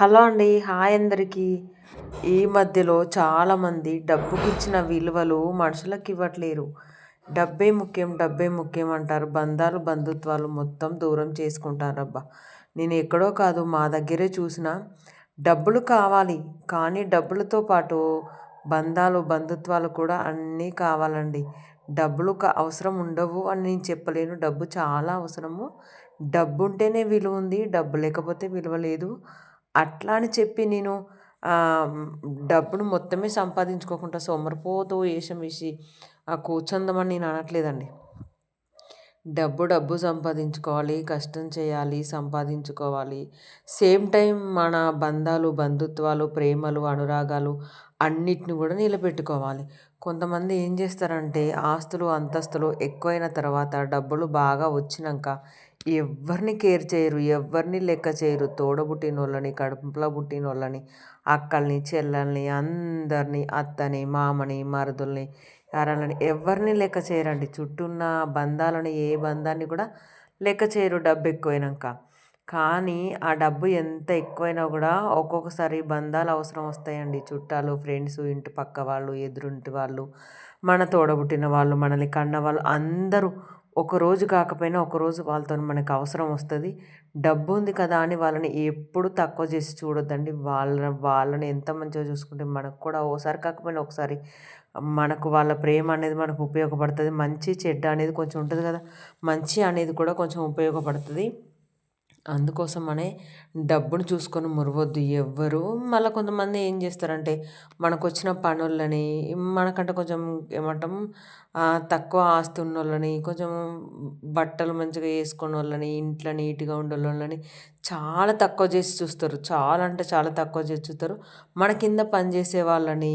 Hello అండి hi అందరికీ. ఈ మధ్యలో చాలామంది డబ్బుకిచ్చిన విలువలు మనుషులకు ఇవ్వట్లేరు డబ్బే ముఖ్యం డబ్బే ముఖ్యం అంటారు. బంధాలు బంధుత్వాలు మొత్తం దూరం చేసుకుంటారబ్బా. నేను ఎక్కడో కాదు మా దగ్గరే చూసిన డబ్బులు కావాలి. కానీ డబ్బులతో పాటు బంధాలు బంధుత్వాలు కూడా అన్నీ కావాలండి. డబ్బులు అవసరం ఉండవు అని నేను చెప్పలేను. డబ్బు చాలా అవసరము. డబ్బు ఉంటేనే విలువ ఉంది డబ్బు లేకపోతే విలువ లేదు. అట్లా అని చెప్పి నేను డబ్బును మొత్తమే సంపాదించుకోకుండా సోమరిపోతూ వేషం వేసి కూర్చుందామని నేను అనట్లేదండి. డబ్బు డబ్బు సంపాదించుకోవాలి కష్టం చేయాలి సంపాదించుకోవాలి. సేమ్ టైం మన బంధాలు బంధుత్వాలు ప్రేమలు అనురాగాలు అన్నిటిని కూడా నిలబెట్టుకోవాలి. కొంతమంది ఏం చేస్తారంటే ఆస్తులు అంతస్తులు ఎక్కువైన తర్వాత డబ్బులు బాగా వచ్చినాక ఎవరిని కేర్ చేయరు ఎవరిని లెక్క చేయరు. తోడబుట్టిన వాళ్ళని కడుపులో పుట్టిన వాళ్ళని అక్కల్ని చెల్లెల్ని అందరినీ అత్తని మామని మరుదుల్ని యారాలని ఎవరిని లెక్క చేయరండి. చుట్టూన్న బంధాలను ఏ బంధాన్ని కూడా లెక్క చేయరు డబ్బు ఎక్కువైనాక. కానీ ఆ డబ్బు ఎంత ఎక్కువైనా కూడా ఒక్కొక్కసారి బంధాలు అవసరం వస్తాయండి. చుట్టాలు ఫ్రెండ్స్ ఇంటి పక్క వాళ్ళు ఎదురుంటి వాళ్ళు మన తోడబుట్టిన వాళ్ళు మనల్ని కన్న వాళ్ళు అందరూ ఒకరోజు కాకపోయినా ఒకరోజు వాళ్ళతో మనకు అవసరం వస్తుంది. డబ్బు ఉంది కదా అని వాళ్ళని ఎప్పుడు తక్కువ చేసి చూడొద్దండి. వాళ్ళ వాళ్ళని ఎంత మంచిగా చూసుకుంటే మనకు కూడా ఓసారి కాకపోయినా ఒకసారి మనకు వాళ్ళ ప్రేమ అనేది మనకు ఉపయోగపడుతుంది. మంచి చెడ్డ అనేది కొంచెం ఉంటుంది కదా. మంచి అనేది కూడా కొంచెం ఉపయోగపడుతుంది. అందుకోసమనే డబ్బును చూసుకొని మురవద్దు. ఎవ్వరు మళ్ళీ కొంతమంది ఏం చేస్తారంటే మనకు వచ్చిన పనులని మనకంటే కొంచెం ఏమంటాం తక్కువ ఆస్తి ఉన్న వాళ్ళని కొంచెం బట్టలు మంచిగా వేసుకున్న వాళ్ళని ఇంట్లో నీట్గా ఉండే వాళ్ళని చాలా తక్కువ చేసి చూస్తారు. చాలా అంటే చాలా తక్కువ చేసి చూస్తారు. మన కింద పనిచేసే వాళ్ళని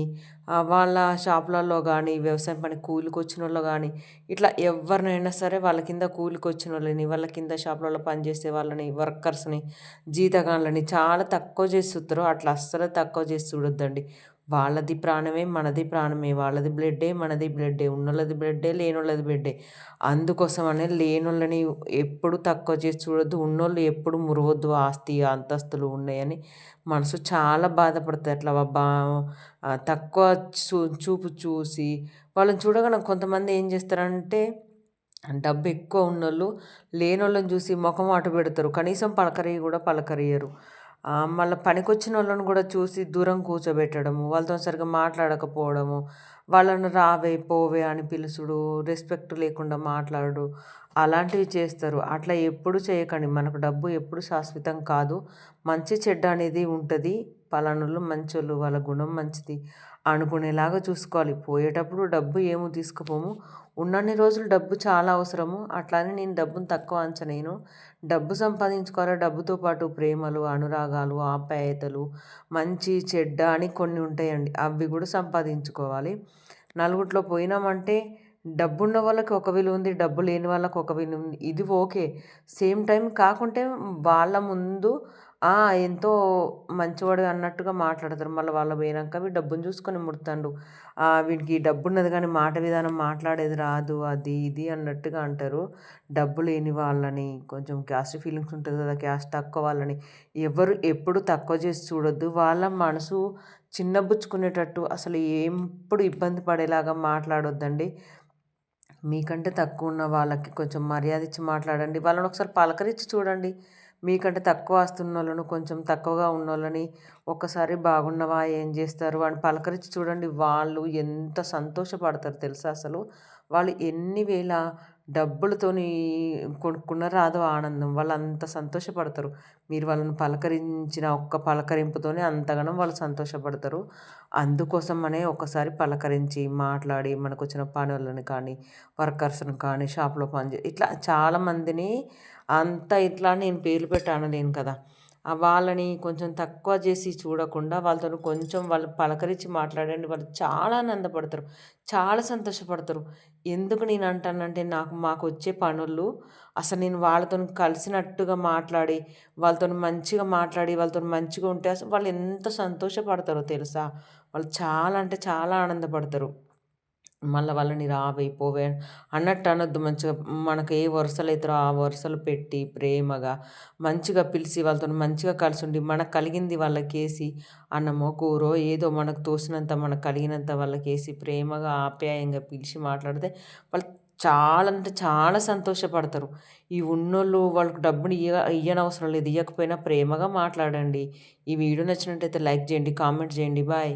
వాళ్ళ షాపులలో కానీ వ్యవసాయం పని కూలికి వచ్చిన వాళ్ళు కానీ ఇట్లా ఎవరినైనా సరే వాళ్ళ కింద కూలికి వచ్చిన వాళ్ళని వాళ్ళ కింద షాపులలో పనిచేసే వాళ్ళని వర్కర్స్ని జీతగాళ్ళని చాలా తక్కువ చేసి చూస్తారు. అట్లా అస్సలు తక్కువ చేసి చూడొద్దండి. వాళ్ళది ప్రాణమే మనది ప్రాణమే. వాళ్ళది బ్లడ్డే మనది బ్లడ్డే. ఉన్నోళ్ళది బ్లడ్డే లేనోళ్ళది బ్లడ్డే. అందుకోసమనే లేనోళ్ళని ఎప్పుడు తక్కువ చేసి చూడొద్దు. ఉన్నోళ్ళు ఎప్పుడు మురవద్దు. ఆస్తి అంతస్తులు ఉన్నాయని మనసు చాలా బాధపడుతుంది. అట్లా బా తక్కువ చూ చూపు చూసి వాళ్ళని చూడగానే కొంతమంది ఏం చేస్తారంటే డబ్బు ఎక్కువ ఉన్నోళ్ళు లేనోళ్ళని చూసి ముఖం అటు పెడతారు. కనీసం పలకరి కూడా పలకరియరు. మళ్ళీ పనికొచ్చిన వాళ్ళని కూడా చూసి దూరం కూర్చోబెట్టడము వాళ్ళతో సరిగ్గా మాట్లాడకపోవడము వాళ్ళను రావే పోవే అని పిలుచుడు రెస్పెక్ట్ లేకుండా మాట్లాడు అలాంటివి చేస్తారు. అట్లా ఎప్పుడు చేయకండి. మనకు డబ్బు ఎప్పుడు శాశ్వతం కాదు. మంచి చెడ్డ అనేది ఉంటుంది. పలానోళ్ళు మంచోళ్ళు వాళ్ళ గుణం మంచిది. అనుకునేలాగా చూసుకోవాలి. పోయేటప్పుడు డబ్బు ఏమో తీసుకుపోము. ఉన్నన్ని రోజులు డబ్బు చాలా అవసరము. అట్లానే నేను డబ్బును తక్కువ అంచనేను. డబ్బు సంపాదించుకోవాలి? డబ్బుతో పాటు ప్రేమలు అనురాగాలు ఆప్యాయతలు మంచి చెడ్డ అని కొన్ని ఉంటాయండి. అవి కూడా సంపాదించుకోవాలి. నలుగురిలో పోయినామంటే డబ్బున్న వాళ్ళకి ఒక విలువ ఉంది డబ్బు లేని వాళ్ళకి ఒక విలువ ఉంది. ఇది ఓకే. సేమ్ టైం కాకుంటే వాళ్ళ ముందు ఎంతో మంచివాడు అన్నట్టుగా మాట్లాడతారు. మళ్ళీ వాళ్ళు పోయినాక వీడు డబ్బును చూసుకొని ముడతాడు. వీడికి డబ్బు ఉన్నది కానీ మాట విధానం మాట్లాడేది రాదు అది ఇది అన్నట్టుగా అంటారు. డబ్బు లేని వాళ్ళని కొంచెం క్యాస్ట్ ఫీలింగ్స్ ఉంటుంది కదా క్యాస్ట్ తక్కువ వాళ్ళని. ఎవరు ఎప్పుడు తక్కువ చేసి చూడొద్దు. వాళ్ళ మనసు చిన్నబుచ్చుకునేటట్టు అసలు ఎప్పుడు ఇబ్బంది పడేలాగా మాట్లాడొద్దండి. మీకంటే తక్కువ ఉన్న వాళ్ళకి కొంచెం మర్యాద ఇచ్చి మాట్లాడండి. వాళ్ళని ఒకసారి పలకరించి చూడండి. మీకంటే తక్కువ ఆస్తున్న వాళ్ళను కొంచెం తక్కువగా ఉన్న వాళ్ళని ఒక్కసారి బాగున్నవా? ఏం చేస్తారు? వాడిని పలకరించి చూడండి. వాళ్ళు ఎంత సంతోషపడతారు తెలుసా అసలు? వాళ్ళు ఎన్ని వేల డబ్బులతోని కొనుక్కున్న రాదు ఆనందం. వాళ్ళు అంత సంతోషపడతారు. మీరు వాళ్ళని పలకరించిన ఒక్క పలకరింపుతోనే అంతగానం వాళ్ళు సంతోషపడతారు. అందుకోసం అనే ఒకసారి పలకరించి మాట్లాడి మనకు వచ్చిన పనులను కానీ వర్కర్స్ని కానీ షాప్లో పని ఇట్లా చాలామందిని అంత ఇట్లా నేను పేర్లు పెట్టాను నేను కదా. వాళ్ళని కొంచెం తక్కువ చేసి చూడకుండా వాళ్ళతో కొంచెం వాళ్ళు పలకరించి మాట్లాడండి. వాళ్ళు చాలా ఆనందపడతారు. చాలా సంతోషపడతారు. ఎందుకు నేను అంటానంటే నాకు మాకు వచ్చే పనులు అసలు నేను వాళ్ళతో కలిసినట్టుగా మాట్లాడి వాళ్ళతో మంచిగా మాట్లాడి వాళ్ళతో మంచిగా ఉంటే అసలు వాళ్ళు ఎంత సంతోషపడతారో తెలుసా? వాళ్ళు చాలా అంటే చాలా ఆనందపడతారు. మళ్ళీ వాళ్ళని రావే పోవే అన్నట్టు అనొద్దు మంచిగా. మనకు ఏ వరుసలు అవుతారో ఆ వరుసలు పెట్టి ప్రేమగా మంచిగా పిలిచి వాళ్ళతో మంచిగా కలిసి ఉండి మనకు కలిగింది వాళ్ళకి వేసి అన్నమో కూరో ఏదో మనకు తోసినంత మనకు కలిగినంత వాళ్ళకి వేసి ప్రేమగా ఆప్యాయంగా పిలిచి మాట్లాడితే వాళ్ళు చాలా అంటే చాలా సంతోషపడతారు. ఈ ఉన్నోళ్ళు వాళ్ళకు డబ్బుని ఇయ్య ఇయ్యనవసరం లేదు. ఇవ్వకపోయినా ప్రేమగా మాట్లాడండి. ఈ వీడియో నచ్చినట్టయితే లైక్ చేయండి కామెంట్ చేయండి. బాయ్.